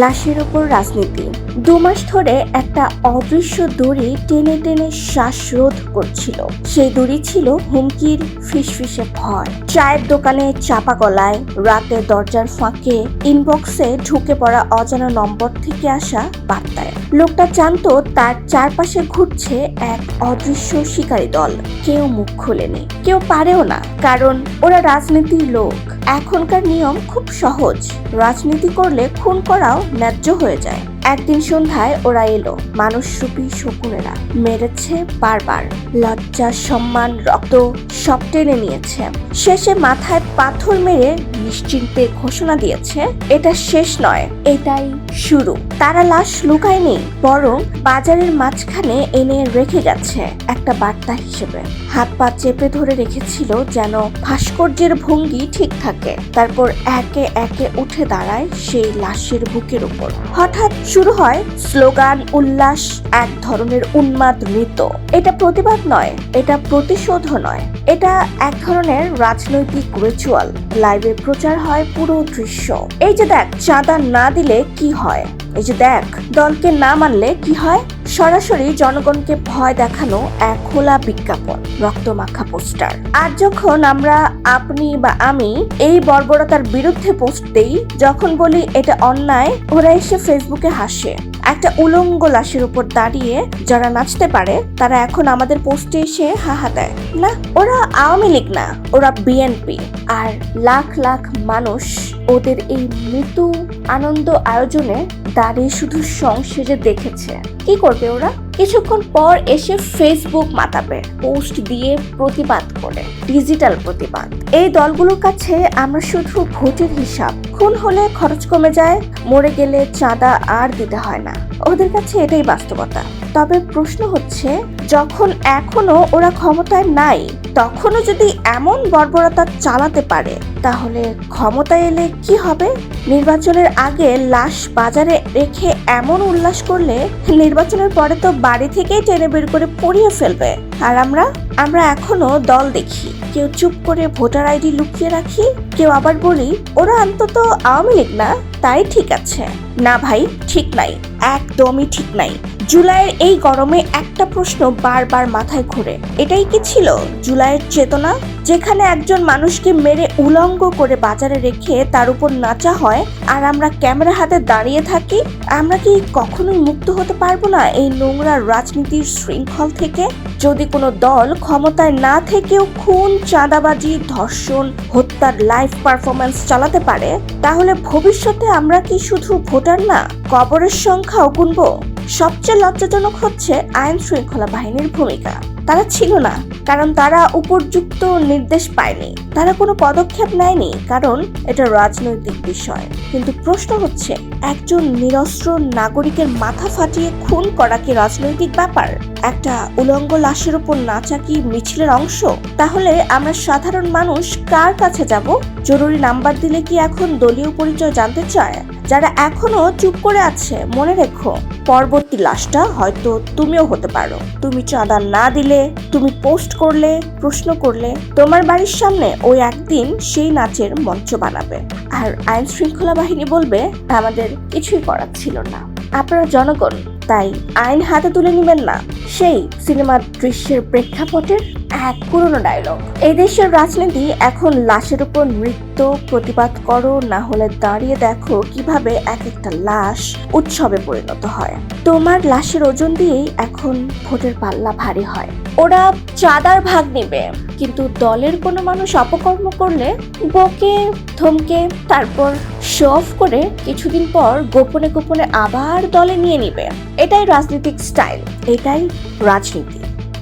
লাশের ওপর রাজনীতি। দু মাস ধরে একটা অদৃশ্য দড়ি টেনে টেনে শ্বাসরোধ করছিল। সেই দড়ি ছিল হুমকির ফিসফিসে ভয় চায়ের দোকানে চাপা গলায়, রাতে দরজার ফাঁকে ইনবক্সে ঢুকে পড়া অজানা নম্বর থেকে আসা বার্তায়। লোকটা জানতো তার চারপাশে ঘুরছে এক অদৃশ্য শিকারী দল। কেউ মুখ খোলেনি, কেউ পারেও না, কারণ ওরা রাজনীতির লোক। এখনকার নিয়ম খুব সহজ। রাজনীতি করলে খুন করাও ন্যায্য হয়ে যায়। একদিন সন্ধ্যায় ওরা এলো। মানুষ মানুষরূপী শকুনেরা। মেরেছে বারবার। লজ্জা, সম্মান, রক্ত সব টেনে নিয়েছে। শেষে মাথায় পাথর মেরে নিশ্চিন্তে ঘোষণা দিয়েছে, এটা শেষ নয়, এটাই শুরু। তারা লাশ লুকায়নি, বরং বাজারের মাঝখানে এনে রেখে গেছে একটা বার্তা হিসেবে। হাত পা চেপে ধরে রেখেছিল যেন ভাস্কর্যের ভঙ্গি ঠিক থাকে। তারপর একে একে উঠে দাঁড়ায় সেই লাশের বুকের উপর। হঠাৎ শুরু হয় স্লোগান, উল্লাস, এক ধরনের উন্মাদ নৃত্য। এটা প্রতিবাদ নয়, এটা প্রতিশোধও নয়। এটা এক ধরনের রাজনৈতিক রিচুয়াল লাইভে প্রচার হয় পুরো দৃশ্য। এই যে দেখ, চাঁদা না দিলে কি হয়? এই যে দেখ, দলকে না মানলে কি হয়? সরাসরি জনগণকে ভয় দেখানো এক খোলা বিজ্ঞাপন, রক্তমাখা পোস্টার। আর যখন আমরা আপনি বা আমি এই বর্বরতার বিরুদ্ধে পোস্ট দেই, যখন বলি এটা অন্যায়, ওরা এসে ফেসবুকে হাসে। একটা উলঙ্গ লাশের উপর দাঁড়িয়ে যারা নাচতে পারে, তারা এখন আমাদের পোস্টে এসে হাহা দেয়। না, ওরা আওয়ামী লীগ না, ওরা বিএনপি। আর লাখ লাখ মানুষ ওদের এই মৃত্যু আনন্দ আয়োজনে দাঁড়িয়ে শুধু সংসেজে দেখেছে। কি করবে ওরা? কিছুক্ষণ পর এসে ফেসবুক মাতাবে, পোস্ট দিয়ে প্রতিবাদ করে ডিজিটাল প্রতিবাদ। এই দলগুলোর কাছে আমরা শুধু ভোটের হিসাব, খুন হলে খরচ কমে যায়, মরে গেলে চাঁদা আর দিতে হয় না। ওদের কাছে এটাই বাস্তবতা। তবে প্রশ্ন হচ্ছে, যখন এখনও ওরা ক্ষমতায় নাই, তখনও যদি এমন বর্বরতা চালাতে পারে, তাহলে ক্ষমতায় এলে কি হবে? নির্বাচনের আগে লাশ বাজারে রেখে এমন উল্লাস করলে নির্বাচনের পরে তো বাড়ি থেকেই টেনে বের করে পড়িয়ে ফেলবে। আর আমরা আমরা এখনও দল দেখি। কেউ চুপ করে ভোটার আইডি লুকিয়ে রাখি, কেউ আবার বলি, ওরা অন্তত আওয়ামী লীগ না। তাই ঠিক আছে। না ভাই, ঠিক নাই। একদমই ঠিক নাই। জুলাইয়ের এই গরমে একটা প্রশ্ন বারবার মাথায় ঘুরে। এটাই কি ছিল জুলাইয়ের চেতনা? যেখানে একজন মানুষকে মেরে উলঙ্গ করে বাজারে রেখে তার উপর নাচা হয়, আর আমরা ক্যামেরা হাতে দাঁড়িয়ে থাকি? আমরা কি কখনোই মুক্ত হতে পারব না এই নোংরা রাজনীতির শৃঙ্খল থেকে? যদি কোনো দল ক্ষমতায় না থেকেও খুন, চাঁদাবাজি, ধর্ষণ, হত্যার লাইভ পারফরমেন্স চালাতে পারে, তাহলে ভবিষ্যতে আমরা কি শুধু ভোটার না, কবরের সংখ্যাও গুনবো? সবচেয়ে লজ্জাজনক হচ্ছে আইন শৃঙ্খলা বাহিনীর ভূমিকা। তারা ছিল না, কারণ তারা উপযুক্ত নির্দেশ পায়নি। তারা কোনো পদক্ষেপ নেয়নি, কারণ এটা রাজনৈতিক বিষয়। কিন্তু প্রশ্ন হচ্ছে, একজন নিরস্ত্র নাগরিকের মাথা ফাটিয়ে খুন করা কি রাজনৈতিক ব্যাপার? একটা উলঙ্গ লাশের উপর নাচা কি মিছিলের অংশ? তাহলে আমরা সাধারণ মানুষ কার কাছে যাব? জরুরি নাম্বার দিলে কি এখন দলীয় পরিচয় জানতে চায়? যারা এখনও চুপ করে আছে, মনে রেখো, পরবর্তী লাশটা হয়তো তুমিও হতে পারো। তুমি চাঁদা না দিলে তুমি পোস্ট করলে, প্রশ্ন করলে, তোমার বাড়ির সামনে ওই একদিন সেই নাচের মঞ্চ বানাবে। আর আইন শৃঙ্খলা বাহিনী বলবে, আমাদের কিছুই করার ছিল না। আপনারা জনগণ, তাই আইন হাতে তুলে নেবেন না। সেই সিনেমার দৃশ্যের প্রেক্ষাপটের এক পুরনো ডায়লগ এই দেশের রাজনীতি এখন লাশের উপর নৃত্য, প্রতিবাদ করো, না হলে দাঁড়িয়ে দেখো কীভাবে এক একটা লাশ উৎসবে পরিণত হয়। তোমার লাশের ওজন দিয়েই এখন ভোটের পাল্লা ভারী হয়। ওরা চাঁদার ভাগ নেবে। কিন্তু দলের কোনো মানুষ অপকর্ম করলে বকে থমকে তারপর শো অফ করে কিছুদিন পর গোপনে গোপনে আবার দলে নিয়ে নিবে। এটাই রাজনৈতিক স্টাইল এটাই রাজনীতি।